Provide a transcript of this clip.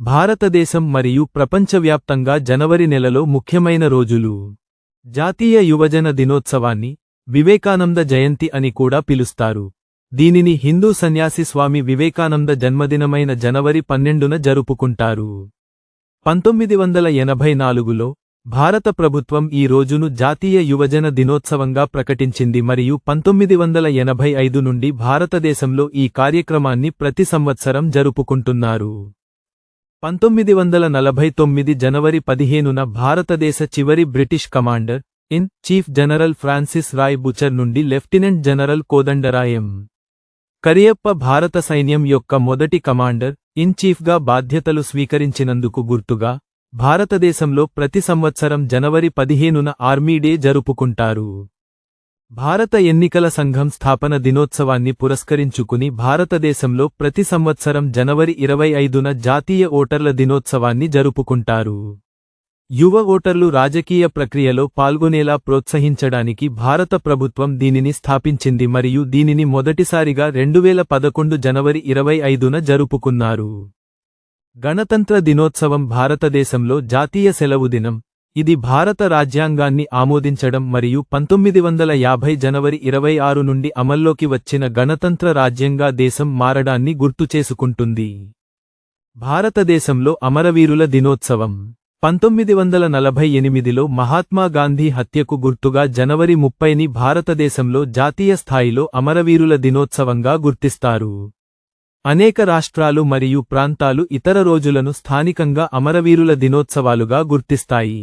భారతదేశం మరియు ప్రపంచవ్యాప్తంగా జనవరి నెలలో ముఖ్యమైన రోజులు. జాతీయ యువజన దినోత్సవాన్ని వివేకానంద జయంతి అని కూడా పిలుస్తారు. దీనిని హిందూ సన్యాసి స్వామి వివేకానంద జన్మదినమైన జనవరి పన్నెండున జరుపుకుంటారు. పంతొమ్మిది వందల ఎనభై నాలుగులో భారత ప్రభుత్వం ఈ రోజును జాతీయ యువజన దినోత్సవంగా ప్రకటించింది మరియు పంతొమ్మిది వందల ఎనభై ఐదు నుండి భారతదేశంలో ఈ కార్యక్రమాన్ని ప్రతి సంవత్సరం జరుపుకుంటున్నారు. పంతొమ్మిది వందల నలభై తొమ్మిది జనవరి పదిహేనున భారతదేశ చివరి British commander in chief general Francis Roy Bucher నుండి లెఫ్టినెంట్ జనరల్ కోదండరాయం. కరియప్ప భారత సైన్యం యొక్క మొదటి కమాండర్ ఇన్ చీఫ్గా బాధ్యతలు స్వీకరించినందుకు గుర్తుగా భారతదేశంలో ప్రతి సంవత్సరం జనవరి పదిహేనున ఆర్మీ డే జరుపుకుంటారు. భారత ఎన్నికల సంఘం స్థాపన దినోత్సవాన్ని పురస్కరించుకుని భారతదేశంలో ప్రతి సంవత్సరం జనవరి ఇరవై ఐదున జాతీయ ఓటర్ల దినోత్సవాన్ని జరుపుకుంటారు. యువ ఓటర్లు రాజకీయ ప్రక్రియలో పాల్గొనేలా ప్రోత్సహించడానికి భారత ప్రభుత్వం దీనిని స్థాపించింది మరియు దీనిని మొదటిసారిగా రెండువేల పదకొండు జనవరి ఇరవై ఐదున జరుపుకున్నారు. గణతంత్ర దినోత్సవం భారతదేశంలో జాతీయ సెలవు దినం ఇది భారత రాజ్యాంగాన్ని ఆమోదించడం మరియు పంతొమ్మిది వందల యాభై జనవరి ఇరవై ఆరు నుండి అమల్లోకి వచ్చిన గణతంత్ర రాజ్యంగా దేశం మారడాన్ని గుర్తుచేసుకుంటుంది భారతదేశంలో అమరవీరుల దినోత్సవం. పంతొమ్మిది వందల నలభై ఎనిమిదిలో మహాత్మాగాంధీ హత్యకు గుర్తుగా జనవరి ముప్పైని భారతదేశంలో జాతీయ స్థాయిలో అమరవీరుల దినోత్సవంగా గుర్తిస్తారు. అనేక రాష్ట్రాలు మరియు ప్రాంతాలు ఇతర రోజులను స్థానికంగా అమరవీరుల దినోత్సవాలుగా గుర్తిస్తాయి.